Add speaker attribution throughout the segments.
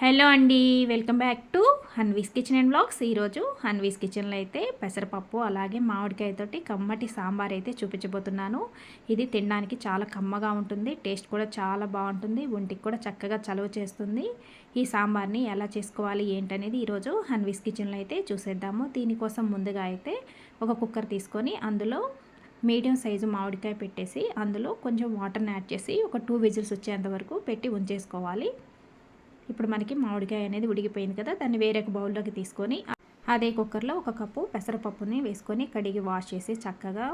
Speaker 1: Hello అండి welcome back to Hanvi's kitchen and blogs. ఈరోజు హన్వీస్ కిచెన్లో అయితే పెసరపప్పు అలాగే మామిడికాయతోటి కమ్మటి సాంబార్ అయితే చూపించబోతున్నాను. ఇది తినడానికి చాలా కమ్మగా ఉంటుంది టేస్ట్ కూడా చాలా బాగుంటుంది ఒంటికి కూడా చక్కగా చలువ చేస్తుంది. ఈ సాంబార్ని ఎలా చేసుకోవాలి ఏంటనేది ఈరోజు హన్వీస్ కిచెన్లో అయితే చూసేద్దాము. దీనికోసం ముందుగా అయితే ఒక కుక్కర్ తీసుకొని అందులో మీడియం సైజు మామిడికాయ పెట్టేసి అందులో కొంచెం వాటర్ని యాడ్ చేసి ఒక టూ విజిల్స్ వచ్చేంత వరకు పెట్టి ఉంచేసుకోవాలి. ఇప్పుడు మనకి మామిడికాయ అనేది ఉడికిపోయింది కదా దాన్ని వేరే బౌల్లోకి తీసుకొని అదే కుక్కర్లో ఒక కప్పు పెసరపప్పుని వేసుకొని కడిగి వాష్ చేసి చక్కగా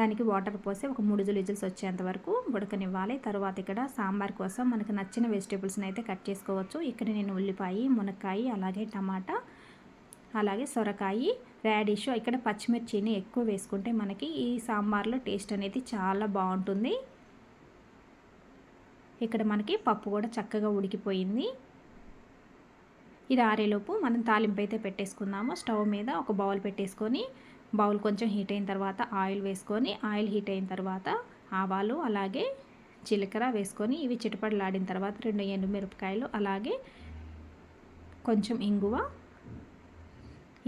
Speaker 1: దానికి వాటర్ పోసి ఒక మూడు లిజిల్స్ వచ్చేంత వరకు ఉడకనివ్వాలి. తర్వాత ఇక్కడ సాంబార్ కోసం మనకు నచ్చిన వెజిటేబుల్స్ని అయితే కట్ చేసుకోవచ్చు. ఇక్కడ నేను ఉల్లిపాయ మునక్కాయ అలాగే టమాటా అలాగే సొరకాయ రాడిష్ ఇక్కడ పచ్చిమిర్చిని ఎక్కువ వేసుకుంటే మనకి ఈ సాంబార్లో టేస్ట్ అనేది చాలా బాగుంటుంది. ఇక్కడ మనకి పప్పు కూడా చక్కగా ఉడికిపోయింది. ఇది ఆరేలోపు మనం తాలింపు అయితే పెట్టేసుకుందాము. స్టవ్ మీద ఒక బౌల్ పెట్టేసుకొని బౌల్ కొంచెం హీట్ అయిన తర్వాత ఆయిల్ వేసుకొని ఆయిల్ హీట్ అయిన తర్వాత ఆవాలు అలాగే జీలకర్ర వేసుకొని ఇవి చిటపడలాడిన తర్వాత రెండు ఎండుమిరపకాయలు అలాగే కొంచెం ఇంగువ.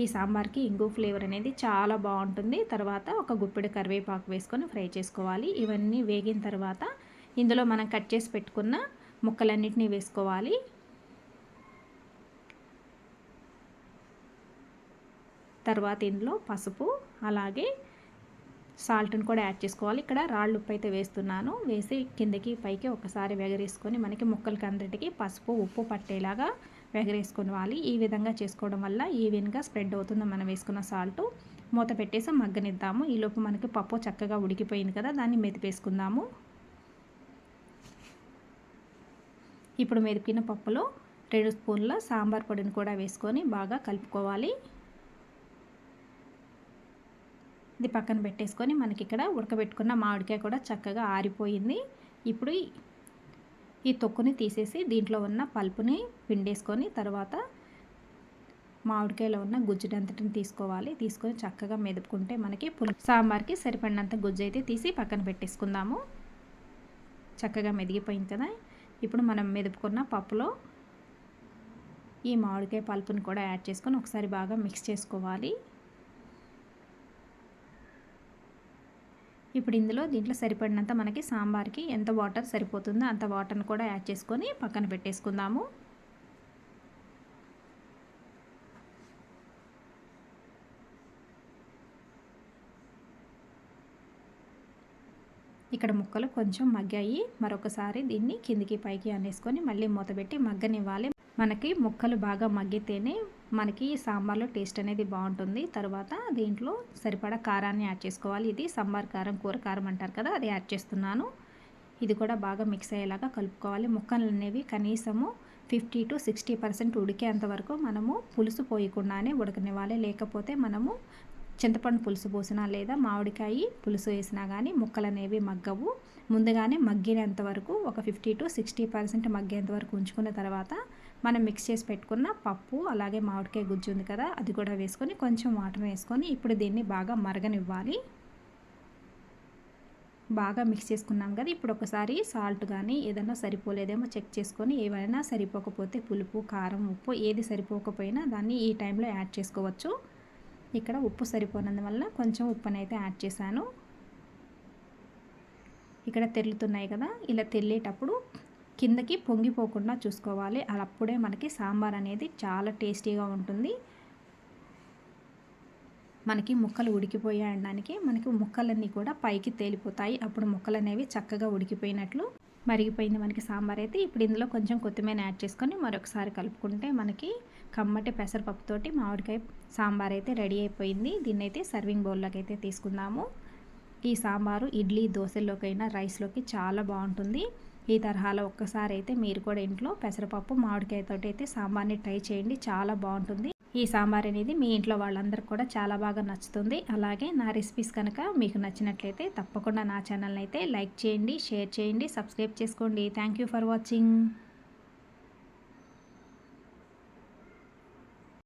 Speaker 1: ఈ సాంబార్కి ఇంగు ఫ్లేవర్ అనేది చాలా బాగుంటుంది. తర్వాత ఒక గుప్పెడు కరివేపాకు వేసుకొని ఫ్రై చేసుకోవాలి. ఇవన్నీ వేగిన తర్వాత ఇందులో మనం కట్ చేసి పెట్టుకున్న ముక్కలన్నిటినీ వేసుకోవాలి. తర్వాత ఇందులో పసుపు అలాగే సాల్ట్ని కూడా యాడ్ చేసుకోవాలి. ఇక్కడ రాళ్ళు ఉప్పు అయితే వేస్తున్నాను. వేసి కిందకి పైకి ఒకసారి వెగరేసుకొని మనకి ముక్కలకి అందరికీ పసుపు ఉప్పు పట్టేలాగా వెగరేసుకోవాలి ఈ విధంగా చేసుకోవడం వల్ల ఈవెన్గా స్ప్రెడ్ అవుతుంది మనం వేసుకున్న సాల్ట్. మూత పెట్టేసి మగ్గనిద్దాము. ఈలోపు మనకి పప్పు చక్కగా ఉడికిపోయింది కదా దాన్ని మెదిపేసుకుందాము. ఇప్పుడు మెదిపిన పప్పులో రెండు స్పూన్ల సాంబార్ పొడిని కూడా వేసుకొని బాగా కలుపుకోవాలి. ఇది పక్కన పెట్టేసుకొని మనకి ఇక్కడ ఉడకబెట్టుకున్న మామిడికాయ కూడా చక్కగా ఆరిపోయింది. ఇప్పుడు ఈ తొక్కుని తీసేసి దీంట్లో ఉన్న పల్పుని పిండేసుకొని తర్వాత మామిడికాయలో ఉన్న గుజ్జునంతటిని తీసుకోవాలి. తీసుకొని చక్కగా మెదుపుకుంటే మనకి పులు సాంబార్కి సరిపడినంత గుజ్జు అయితే తీసి పక్కన పెట్టేసుకుందాము. చక్కగా మెదిగిపోయింది కదా. ఇప్పుడు మనం మెదుపుకున్న పప్పులో ఈ మామిడికాయ పల్పుని కూడా యాడ్ చేసుకొని ఒకసారి బాగా మిక్స్ చేసుకోవాలి. ఇప్పుడు ఇందులో దీంట్లో సరిపడినంత మనకి సాంబార్కి ఎంత వాటర్ సరిపోతుందో అంత వాటర్ని కూడా యాడ్ చేసుకొని పక్కన పెట్టేసుకుందాము. ఇక్కడ ముక్కలు కొంచెం మగ్గాయి. మరొకసారి దీన్ని కిందికి పైకి అనేసుకొని మళ్ళీ మూతబెట్టి మగ్గనివ్వాలి. మనకి ముక్కలు బాగా మగ్గితేనే మనకి సాంబార్లో టేస్ట్ అనేది బాగుంటుంది. తర్వాత దీంట్లో సరిపడా కారాన్ని యాడ్ చేసుకోవాలి. ఇది సాంబార్ కారం కూర కారం అంటారు కదా అది యాడ్ చేస్తున్నాను. ఇది కూడా బాగా మిక్స్ అయ్యేలాగా కలుపుకోవాలి. ముక్కలు అనేవి కనీసము ఫిఫ్టీ టు సిక్స్టీ పర్సెంట్ ఉడికేంత వరకు మనము పులుసు పోయకుండానే ఉడకనివ్వాలి. లేకపోతే మనము చింతపండు పులుసు పోసినా లేదా మామిడికాయ పులుసు వేసినా కానీ ముక్కలు అనేవి మగ్గవు. ముందుగానే మగ్గినంత వరకు ఒక ఫిఫ్టీ టు సిక్స్టీ పర్సెంట్ మగ్గేంత వరకు ఉంచుకున్న తర్వాత మనం మిక్స్ చేసి పెట్టుకున్న పప్పు అలాగే మామిడికాయ గుజ్జు ఉంది కదా అది కూడా వేసుకొని కొంచెం వాటర్ వేసుకొని ఇప్పుడు దీన్ని బాగా మరగనివ్వాలి. బాగా మిక్స్ చేసుకున్నాం కదా ఇప్పుడు ఒకసారి సాల్ట్ కానీ ఏదైనా సరిపోలేదేమో చెక్ చేసుకొని ఏవైనా సరిపోకపోతే పులుపు కారం ఉప్పు ఏది సరిపోకపోయినా దాన్ని ఈ టైంలో యాడ్ చేసుకోవచ్చు. ఇక్కడ ఉప్పు సరిపోనందువల్ల కొంచెం ఉప్పునైతే అయితే యాడ్ చేశాను. ఇక్కడ తెల్లుతున్నాయి కదా ఇలా తెల్లేటప్పుడు కిందకి పొంగిపోకుండా చూసుకోవాలి. అప్పుడే మనకి సాంబార్ అనేది చాలా టేస్టీగా ఉంటుంది. మనకి ముక్కలు ఉడికిపోయాయడానికి మనకి ముక్కలన్నీ కూడా పైకి తేలిపోతాయి. అప్పుడు ముక్కలు అనేవి చక్కగా ఉడికిపోయినట్లు మరిగిపోయింది మనకి సాంబార్ అయితే. ఇప్పుడు ఇందులో కొంచెం కొత్తిమీర యాడ్ చేసుకొని మరొకసారి కలుపుకుంటే మనకి కమ్మటి పెసరపప్పుతోటి మామిడికాయ సాంబార్ అయితే రెడీ అయిపోయింది. దీన్ని అయితే సర్వింగ్ బౌల్లోకి అయితే తీసుకుందాము. ఈ సాంబారు ఇడ్లీ దోశల్లోకైనా రైస్లోకి చాలా బాగుంటుంది. ఈ తరహాలో ఒక్కసారి అయితే మీరు కూడా ఇంట్లో పెసరపప్పు మామిడికాయతో అయితే సాంబార్ని ట్రై చేయండి. చాలా బాగుంటుంది. ఈ సాంబార్ అనేది మీ ఇంట్లో వాళ్ళందరికీ కూడా చాలా బాగా నచ్చుతుంది. అలాగే నా రెసిపీస్ కనుక మీకు నచ్చినట్లయితే తప్పకుండా నా ఛానల్ని అయితే లైక్ చేయండి షేర్ చేయండి సబ్స్క్రైబ్ చేసుకోండి. Thank for watching